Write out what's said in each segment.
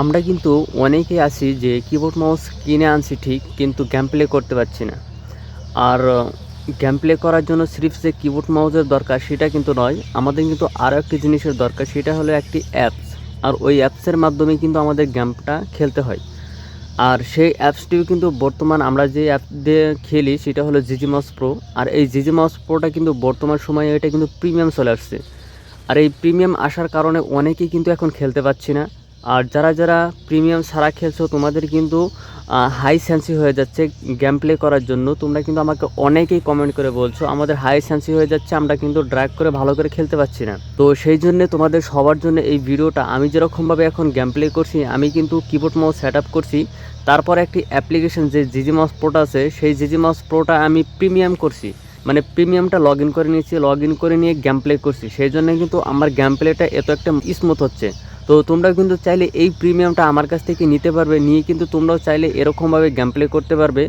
আমরা কিন্তু অনেকেই আছি যে কিবোর্ড মাউস কিনে আনছি ঠিক, কিন্তু গেম প্লে করতে পারছি না। আর গেম প্লে করার জন্য সিরিফ যে কিবোর্ড মাউসের দরকার সেটা কিন্তু নয়, আমাদের কিন্তু আরও একটি জিনিসের দরকার, সেটা হলো একটি অ্যাপস আর ওই অ্যাপসের মাধ্যমে কিন্তু আমাদের গেমটা খেলতে হয়। আর সেই অ্যাপসটিও কিন্তু বর্তমান আমরা যে অ্যাপ দিয়ে খেলি, সেটা হলো জিজি মাউস প্রো আর এই জিজি মাউস প্রোটা কিন্তু বর্তমান সময়ে এটা কিন্তু প্রিমিয়াম চলে আসছে। আর এই প্রিমিয়াম আসার কারণে অনেকেই কিন্তু এখন খেলতে পারছি না। আর যারা যারা প্রিমিয়াম ছাড়া খেলছো, তোমাদের কিন্তু হাই সেন্সি হয়ে যাচ্ছে গেম প্লে করার জন্য। তোমরা কিন্তু আমাকে অনেকেই কমেন্ট করে বলছো, আমাদের হাই সেন্সি হয়ে যাচ্ছে, আমরা কিন্তু ড্র্যাগ করে ভালো করে খেলতে পারছি না। তো সেই জন্য তোমাদের সবার জন্য এই ভিডিওটা, আমি যেরকমভাবে এখন গেম প্লে করছি, আমি কিন্তু কিবোর্ড মাউস সেট আপ করছি। তারপর একটি অ্যাপ্লিকেশন যে জিজি মাউস প্রোটা আছে, সেই জিজি মাউস প্রোটা আমি প্রিমিয়াম করছি। মানে প্রিমিয়ামটা লগ ইন করে নিয়েছি লগ ইন করে নিয়ে গেম প্লে করছি। সেই জন্য কিন্তু আমার গেম প্লেটা এত একটা স্মুথ হচ্ছে। তো তোমরা কিন্তু চাইলে এই প্রিমিয়ামটা আমার কাছ থেকে নিতে পারবে। নিয়ে কিন্তু তোমরাও চাইলে এরকমভাবে গেম প্লে করতে পারবে।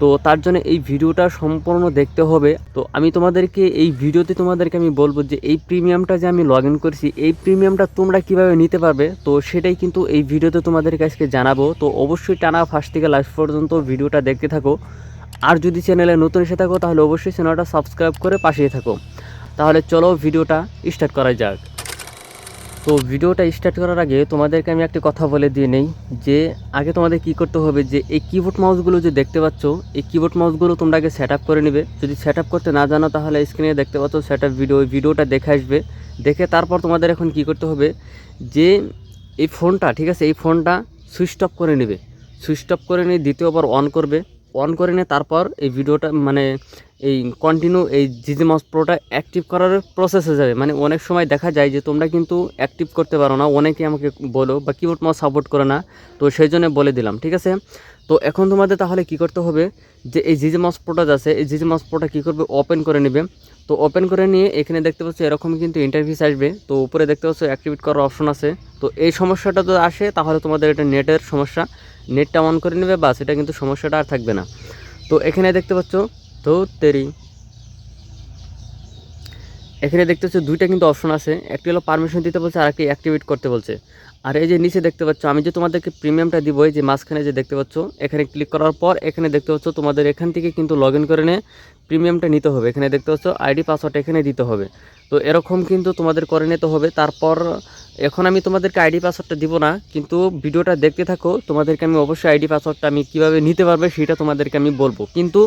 তো তার জন্য এই ভিডিওটা সম্পূর্ণ দেখতে হবে। তো আমি তোমাদেরকে এই ভিডিওতে তোমাদেরকে আমি বলব যে এই প্রিমিয়ামটা যে আমি লগ ইন করেছি, এই প্রিমিয়ামটা তোমরা কীভাবে নিতে পারবে? তো সেটাই কিন্তু এই ভিডিওতে তোমাদের কাছে জানাব। তো অবশ্যই টানা ফার্স্ট থেকে লাস্ট পর্যন্ত ভিডিওটা দেখতে থাকো। আর যদি চ্যানেলে নতুন এসে থাকো, তাহলে অবশ্যই চ্যানেলটা সাবস্ক্রাইব করে পাশেই থাকো। তাহলে চলো ভিডিওটা স্টার্ট করা যাক। তো ভিডিওটা স্টার্ট করার আগে তোমাদেরকে আমি একটা কথা বলে দিয়ে নেই, যে আগে তোমাদের কি করতে হবে, যে এই কিবোর্ড মাউসগুলো যে দেখতে পাচ্ছ, এই কিবোর্ড মাউসগুলো তোমরা আগে সেট করে নেবে। যদি সেট করতে না জানো, তাহলে স্ক্রিনে দেখতে পাচ্ছ সেট ভিডিও ভিডিওটা দেখে আসবে। দেখে তারপর তোমাদের এখন কি করতে হবে, যে এই ফোনটা ঠিক আছে, এই ফোনটা সুইচ অফ করে নেবে। সুইচ অফ করে নিয়ে দ্বিতীয়বার অন করবে। অন করে নিয়ে তারপর এই ভিডিওটা মানে এই কন্টিনিউ এই জিজি মাউস প্রোটা অ্যাক্টিভ করার প্রসেসে যাবে। মানে অনেক সময় দেখা যায় যে তোমরা কিন্তু অ্যাক্টিভ করতে পারো না, অনেকে আমাকে বলো বা কিবোর্ড মাউস সাপোর্ট করে না, তো সেই জন্য বলে দিলাম, ঠিক আছে? তো এখন তোমাদের তাহলে কি করতে হবে, যে এই জিজি মাউস প্রোটা আছে এই জিজি মাউস প্রোটা কী করবে? ওপেন করে নেবে। তো ওপেন করে নিয়ে এখানে দেখতে পাচ্ছ এরকম কিন্তু ইন্টারভিউস আসবে। তো উপরে দেখতে পাচ্ছ অ্যাক্টিভেট করার অপশন আছে। তো এই সমস্যাটা যদি আসে, তাহলে তোমাদের এটা নেটের সমস্যা। নেটটা অন করে নেবে, বাস, এটা কিন্তু সমস্যাটা আর থাকবে না। তো এখানে দেখতে পাচ্ছ, তো তেরি। এখানে দেখতে পাচ্ছ দুইটা কিন্তু অপশন আছে। একটি হলো পারমিশন দিতে বলছে আর একটি অ্যাক্টিভেট করতে বলছে। আর এই যে নিচে দেখতে পাচ্ছ, আমি যে তোমাদেরকে প্রিমিয়ামটা দিব যে মাঝখানে যে দেখতে পাচ্ছ, এখানে ক্লিক করার পর এখানে দেখতে পাচ্ছ তোমাদের এখান থেকে কিন্তু লগ করে নিয়ে প্রিমিয়ামটা নিতে হবে। এখানে দেখতে পাচ্ছ আইডি পাসওয়ার্ড এখানে দিতে হবে। তো এরকম কিন্তু তোমাদের করে নিতে হবে। তারপর এখন আমি তোমাদেরকে আইডি পাসওয়ার্ডটা দিব না, কিন্তু ভিডিওটা দেখতে থাকো। তোমাদেরকে আমি অবশ্যই আইডি পাসওয়ার্ডটা আমি কীভাবে নিতে পারবে সেটা তোমাদেরকে আমি বলব। কিন্তু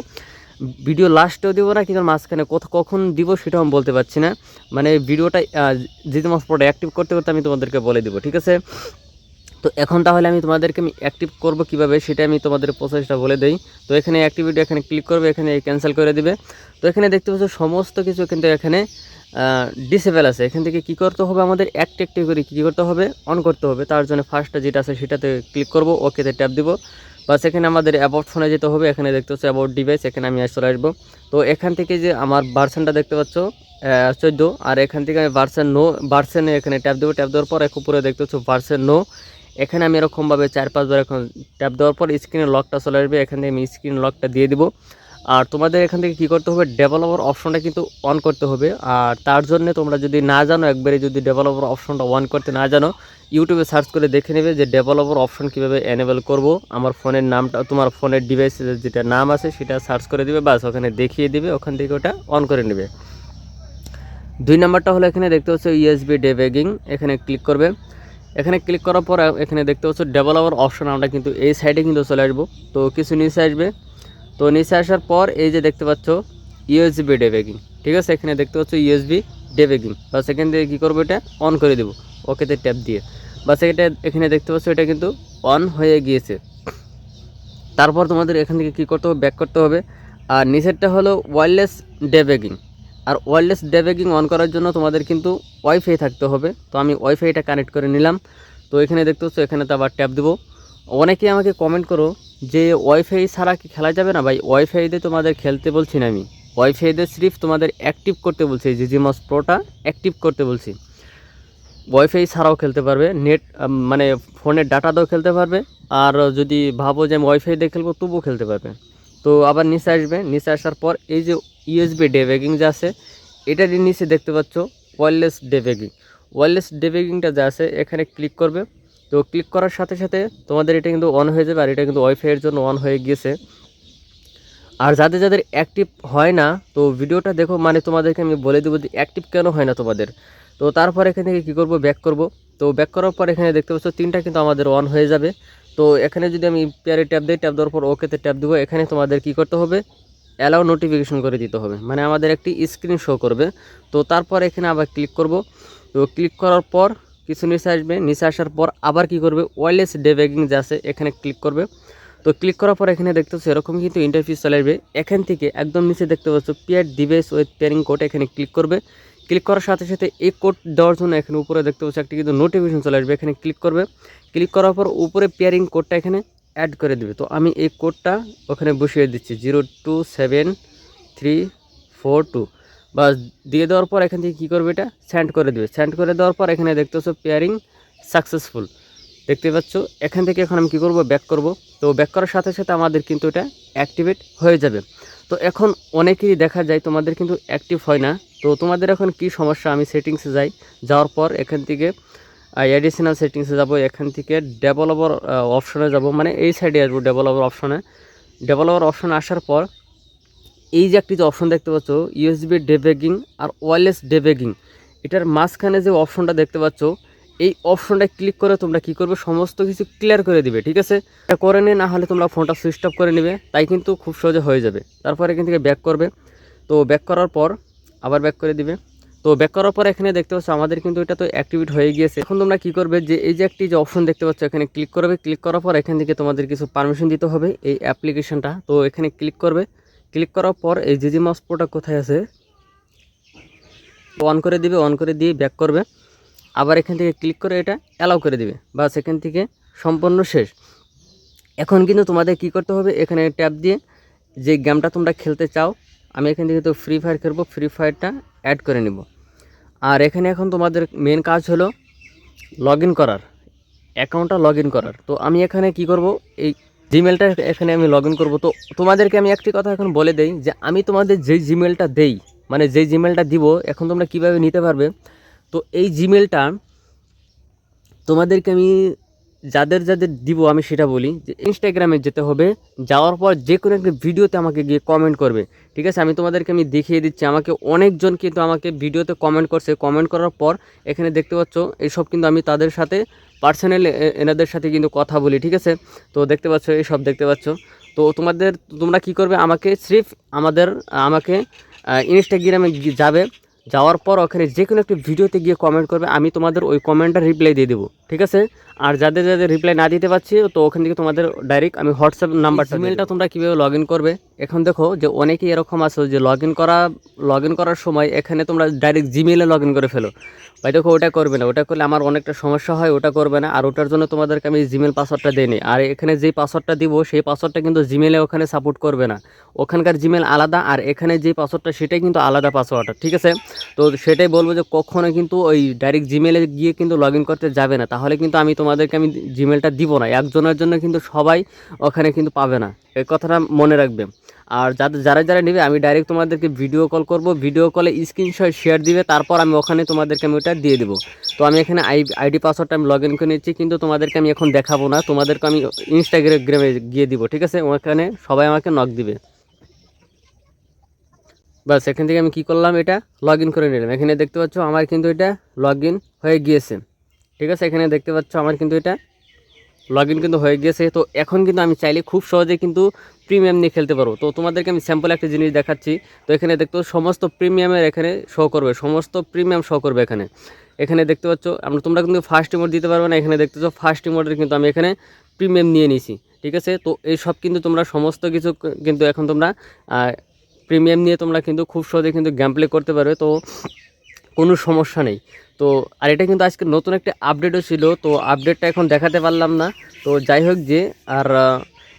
ভিডিও লাস্টেও দেবো না, কিন্তু মাঝখানে কখন দিব সেটাও আমি বলতে পারছি না। মানে ভিডিওটা যেতে মাস পরে অ্যাক্টিভ করতে করতে আমি তোমাদেরকে বলে দিব, ঠিক আছে? তো এখন তাহলে আমি তোমাদেরকে আমি অ্যাক্টিভ করব কীভাবে সেটা আমি তোমাদের প্রসেসটা বলে দেই। তো এখানে অ্যাক্টিভিটি এখানে ক্লিক করবে, এখানে ক্যান্সেল করে দিবে। তো এখানে দেখতে পাচ্ছ সমস্ত কিছু কিন্তু এখানে ডিসেবল আছে। এখান থেকে কি করতে হবে আমাদের? একটি একটি করে কী করতে হবে? অন করতে হবে। তার জন্য ফার্স্টটা যেটা আছে সেটাতে ক্লিক করব ওকেতে ট্যাপ দিব। বা সেখানে আমাদের অ্যাবাউট ফোনে যেতে হবে। এখানে দেখতে পাচ্ছ অ্যাবাউট ডিভাইস এখানে আমি চলে আসব। তো এখান থেকে যে আমার ভার্সনটা দেখতে পাচ্ছ চোদ্দ। আর এখান থেকে আমি ভার্সন নো ভার্সনে এখানে ট্যাপ দেবো। ট্যাপ দেওয়ার পর এক উপরে দেখতে পাচ্ছ ভার্সন নো এখানে আমি এরকমভাবে চার পাঁচবার এখন ট্যাপ দেওয়ার পর স্ক্রিনের লকটা চলে আসবে। এখান থেকে আমি স্ক্রিন লকটা দিয়ে দিব। আর তোমাদের এখান থেকে কী করতে হবে? ডেভেলপার অপশনটা কিন্তু অন করতে হবে। আর তার জন্য তোমরা যদি না জানো, একবারে যদি ডেভেলপার অপশনটা অন করতে না জানো ইউটিউবে সার্চ করে দেখে নেবে যে ডেভেলপার অপশন কীভাবে এনেবল করব। আমার ফোনের নামটা, তোমার ফোনের ডিভাইসের যেটা নাম আছে, সেটা সার্চ করে দিবে, বাস ওখানে দেখিয়ে দিবে, ওখান থেকে ওটা অন করে নেবে। দুই নাম্বারটা হলো এখানে দেখতে পাচ্ছ ইএসবি ডেবেগিং এখানে ক্লিক করবে। এখানে ক্লিক করার পর এখানে দেখতে পাচ্ছ ডেভেলপার অপশন আমরা কিন্তু এই সাইডে কিন্তু চলে আসব। তো কিছু নিচে আসবে। তো নিচে আসার পর এই যে দেখতে পাচ্ছ ইউএসবি ডেবেগিং ঠিক আছে? এখানে দেখতে পাচ্ছ ইউএসবি ডেবেগিং বা সেখান থেকে কী করব এটা? অন করে দেবো। ওকেতে ট্যাপ দিয়ে। বা সেটা এখানে দেখতে পাচ্ছ এটা কিন্তু অন হয়ে গিয়েছে। তারপর তোমাদের এখান থেকে কী করতে হবে? ব্যাক করতে হবে। আর নিচেরটা হলো ওয়্যারলেস ডেবেগিং আর ওয়্যারলেস ডেবেগিং অন করার জন্য তোমাদের কিন্তু ওয়াইফাই থাকতে হবে। তো আমি ওয়াইফাইটা কানেক্ট করে নিলাম। তো এখানে দেখতে পাচ্ছ, এখানে তো আবার ট্যাপ দেবো। অনেকেই আমাকে কমেন্ট করো যে ওয়াইফাই ছাড়া কি খেলা যাবে না? ভাই ওয়াইফাই দিয়ে তোমাদের খেলতে বলছি না আমি। ওয়াইফাই দিয়ে সিরিফ তোমাদের অ্যাক্টিভ করতে বলছি জিজি মস প্রোটা অ্যাক্টিভ করতে বলছি। ওয়াইফাই ছাড়াও খেলতে পারবে নেট মানে ফোনের ডাটা দিয়েও খেলতে পারবে, আর যদি ভাবো যে আমি ওয়াইফাই দিয়ে খেলব, তবুও খেলতে পারবে। তো আবার নিচে আসবে, নিচে আসার পর এই যে ইউএসবি ডেবেগিং যে আছে এটার নিচে দেখতে পাচ্ছ ওয়ারলেস ডেবেগিং ওয়ারলেস ডেবেগিংটা যা আছে, এখানে ক্লিক করবে। তো ক্লিক করার সাথে সাথে তোমাদের এটা কিন্তু অন হয়ে যাবে, আর এটা কিন্তু ওয়াইফাইয়ের জন্য অন হয়ে গিয়েছে। আর যাদের যাদের অ্যাক্টিভ হয় না, তো ভিডিওটা দেখো মানে তোমাদেরকে আমি বলে দেবো যে অ্যাক্টিভ কেন হয় না তোমাদের। তো তারপর এখান থেকে কী করব? ব্যাক করব। তো ব্যাক করার পর এখানে দেখতে পাচ্ছ, তিনটা কিন্তু আমাদের অন হয়ে যাবে। তো এখানে যদি আমি পেয়ারে ট্যাপ দিই ট্যাপ দেওয়ার পর ওকেতে ট্যাপ দেবো। এখানে তোমাদের কি করতে হবে? অ্যালাউ নোটিফিকেশন করে দিতে হবে। মানে আমাদের একটি স্ক্রিন শো করবে। তো তারপর এখানে আবার ক্লিক করব। তো ক্লিক করার পর কিছু নিচে আসবে। নিচে আসার পর আবার কি করবে? ওয়ারলেস ডেব্যাগিং যে আছে, এখানে ক্লিক করবে। তো ক্লিক করার পর এখানে দেখতে পাচ্ছ, এরকম কিন্তু ইন্টারফিস চলে আসবে। এখান থেকে একদম নিচে দেখতে পাচ্ছ pair device with pairing code এখানে ক্লিক করবে। ক্লিক করার সাথে সাথে এই কোড দেওয়ার জন্য এখানে উপরে দেখতে পাচ্ছ, একটি কিন্তু নোটিফিকেশন চলে আসবে। এখানে ক্লিক করবে। ক্লিক করার পর উপরে পেয়ারিং কোডটা এখানে অ্যাড করে দেবে। তো আমি এই কোডটা ওখানে বসিয়ে দিচ্ছি zero two seven three four two বা দিয়ে দেওয়ার পর এখান থেকে কী করবে এটা? সেন্ড করে দেবে। সেন্ড করে দেওয়ার পর এখানে দেখতে পাচ্ছ পেয়ারিং সাকসেসফুল দেখতে পাচ্ছ? এখান থেকে এখন আমি কী করব? ব্যাক করব। তো ব্যাক করার সাথে সাথে আমাদের কিন্তু এটা অ্যাক্টিভেট হয়ে যাবে। তো এখন অনেকেই দেখা যায় তোমাদের কিন্তু অ্যাক্টিভ হয় না। তো তোমাদের এখন কি সমস্যা? আমি সেটিংসে যাই। যাওয়ার পর এখান থেকে অ্যাডিশনাল সেটিংসে যাব, এখান থেকে ডেভেলপার অপশনে যাব। মানে এই সাইডে আসব ডেভেলপার অপশনে ডেভেলপার অপশনে আসার পর এই যে একটি যে অপশন দেখতে পাচ্ছ ইউএসবি ডেবেগিং আর ওয়ারলেস ডেবেগিং এটার মাঝখানে যে অপশনটা দেখতে পাচ্ছ, এই অপশনটা ক্লিক করে তোমরা কি করবে? সমস্ত কিছু ক্লিয়ার করে দিবে, ঠিক আছে? এটা করে নিয়ে না হলে তোমরা ফোনটা সুইচ অফ করে নেবে, তাই কিন্তু খুব সহজে হয়ে যাবে। তারপরে এখান থেকে ব্যাক করবে। তো ব্যাক করার পর আবার ব্যাক করে দিবে। তো ব্যাক করার পর এখানে দেখতে পাচ্ছ আমাদের কিন্তু এটা তো অ্যাক্টিভেট হয়ে গিয়েছে। এখন তোমরা কি করবে যে এই যে একটি যে অপশন দেখতে পাচ্ছ, এখানে ক্লিক করবে। ক্লিক করার পর এখান থেকে তোমাদের কিছু পারমিশন দিতে হবে এই অ্যাপ্লিকেশনটা তো এখানে ক্লিক করবে। ক্লিক করার পর এই জিজি মাউস প্রোডাক্ট কোথায় আছে অন করে দিবে অন করে দিয়ে ব্যাক করবে। আবার এখান থেকে ক্লিক করে এটা অ্যালাউ করে দিবে। বা সেখান থেকে সম্পূর্ণ শেষ। এখন কিন্তু তোমাদের কি করতে হবে, এখানে ট্যাপ দিয়ে যে গেমটা তোমরা খেলতে চাও, আমি এখান থেকে তো ফ্রি ফায়ার খেলব। ফ্রি ফায়ারটা অ্যাড করে নিব। আর এখানে এখন তোমাদের মেন কাজ হলো লগ ইন করার অ্যাকাউন্টটা লগ ইন করার। তো আমি এখানে কি করব? এই জিমেলটা এখানে আমি লগ ইন করব। তো তোমাদেরকে আমি একটি কথা এখন বলে দেই যে আমি তোমাদের যেই জিমেলটা দেই মানে যেই জিমেলটা দিব, এখন তোমরা কীভাবে নিতে পারবে? তো এই জিমেলটা তোমাদেরকে আমি যাদের যাদের দিব, আমি সেটা বলি যে ইনস্টাগ্রামে যেতে হবে, যাওয়ার পর যে কোনো একটা ভিডিওতে আমাকে গিয়ে কমেন্ট করবে। ঠিক আছে? আমি তোমাদেরকে আমি দেখিয়ে দিচ্ছি, আমাকে অনেকজন কিন্তু আমাকে ভিডিওতে কমেন্ট করছে। কমেন্ট করার পর এখানে দেখতে পাচ্ছ, এইসব কিন্তু আমি তাদের সাথে পার্সোনাল এনাদের সাথে কিন্তু কথা বলি, ঠিক আছে? তো দেখতে পাচ্ছ, এইসব দেখতে পাচ্ছ। তো তোমাদের, তোমরা কি করবে? আমাকে স্রিফ আমাদের, আমাকে ইনস্টাগ্রামে যাবে, যাওয়ার পর ওখানে যে কোনো একটা ভিডিওতে গিয়ে কমেন্ট করবে, আমি তোমাদের ওই কমেন্টটা রিপ্লাই দিয়ে দেবো, ঠিক আছে? আর যাদের যাদের রিপ্লাই না দিতে পারছি তো ওখান থেকে তোমাদের ডাইরেক্ট আমি হোয়াটসঅ্যাপ নাম্বারটা ইমেলটা তোমরা কীভাবে লগ ইন করবে? এখন দেখো যে অনেকেই এরকম আছে যে লগ ইন করা লগ ইন করার সময় এখানে তোমরা ডাইরেক্ট জিমেলে লগ ইন করে ফেলো। ভাই দেখো ওটা করবে না ওটা করলে আমার অনেকটা সমস্যা হয় ওটা করবে না। আর ওটার জন্য তোমাদেরকে আমি জিমেল পাসওয়ার্ডটা দিই নি আর এখানে যে পাসওয়ার্ডটা দিব সেই পাসওয়ার্ডটা কিন্তু জিমেলে ওখানে সাপোর্ট করবে না। ওখানকার জিমেল আলাদা আর এখানে যে পাসওয়ার্ডটা সেটাই কিন্তু আলাদা পাসওয়ার্ডটা ঠিক আছে? তো সেটাই বলব যে কখনো কিন্তু ওই ডাইরেক্ট জিমেলে গিয়ে কিন্তু লগ ইন করতে যাবে না। তাহলে কিন্তু আমি তোমাদেরকে আমি জিমেলটা দিব না। একজনের জন্য কিন্তু সবাই ওখানে কিন্তু পাবে না। এই কথাটা মনে রাখবে। আর যাদের যারা যারা নেবে, আমি ডাইরেক্ট তোমাদেরকে ভিডিও কল করব। ভিডিও কলে স্ক্রিনশট শেয়ার দিবে, তারপর আমি ওখানে তোমাদেরকে আমি ওটা দিয়ে দেবো। তো আমি এখানে আই আইডি পাসওয়ার্ডটা আমি লগ ইন করে নিচ্ছি, কিন্তু তোমাদেরকে আমি এখন দেখাবো না। তোমাদেরকে আমি ইনস্টাগ্রামে গিয়ে দিব, ঠিক আছে? ওখানে সবাই আমাকে নক দিবে। বাস, এখান থেকে আমি কি করলাম? এটা লগ ইন করে নিলাম। এখানে দেখতে পাচ্ছ, আমার কিন্তু এটা লগ ইন হয়ে গিয়েছে। ঠিক আছে, এখানে দেখতে পাচ্ছ আমার কিন্তু এটা। লগ ইন কিন্তু হয়ে গিয়েছে, তো এখন কিন্তু আমি চাইলে খুব সহজে কিন্তু প্রিমিয়াম নিয়ে খেলতে পারব। তো তোমাদেরকে আমি স্যাম্পল একটা জিনিস দেখাচ্ছি। তো এখানে দেখতে সমস্ত প্রিমিয়ামের এখানে শো করবে, সমস্ত প্রিমিয়াম শো করবে এখানে। এখানে দেখতে পাচ্ছ, আমরা, তোমরা কিন্তু ফার্স্ট ইমোড দিতে পারবে না, এখানে দেখতে পাচ্ছ ফার্স্ট ইমোডের কিন্তু আমি এখানে প্রিমিয়াম নিয়ে নিয়েছি, ঠিক আছে? তো এই সব কিন্তু তোমরা, সমস্ত কিছু কিন্তু এখন তোমরা প্রিমিয়াম নিয়ে তোমরা কিন্তু খুব সহজে কিন্তু গেম প্লে করতে পারবে। তো কোনো সমস্যা নেই। তো, আর এটা কিন্তু আজকে নতুন একটা আপডেটও ছিল, তো আপডেটটা এখন দেখাতে পারলাম না। তো যাই হোক যে, আর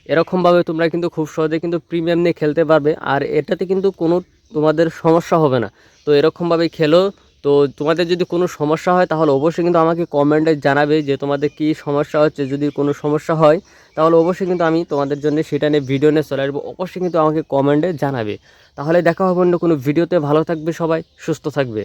এরকমভাবে তোমরা কিন্তু খুব সহজে কিন্তু প্রিমিয়াম নিয়ে খেলতে পারবে, আর এটাতে কিন্তু কোনো তোমাদের সমস্যা হবে না। তো এরকমভাবে খেলো, তো তোমাদের যদি কোনো সমস্যা হয় তাহলে অবশ্যই কিন্তু আমাকে কমেন্টে জানাবে যে তোমাদের কী সমস্যা হচ্ছে। যদি কোনো সমস্যা হয় তাহলে অবশ্যই কিন্তু আমি তোমাদের জন্য সেটা নিয়ে ভিডিও নিয়ে চলে আসব। অবশ্যই কিন্তু আমাকে কমেন্টে জানাবে। তাহলে দেখা হবে অন্য কোনো ভিডিওতে ভালো থাকবে সবাই, সুস্থ থাকবে।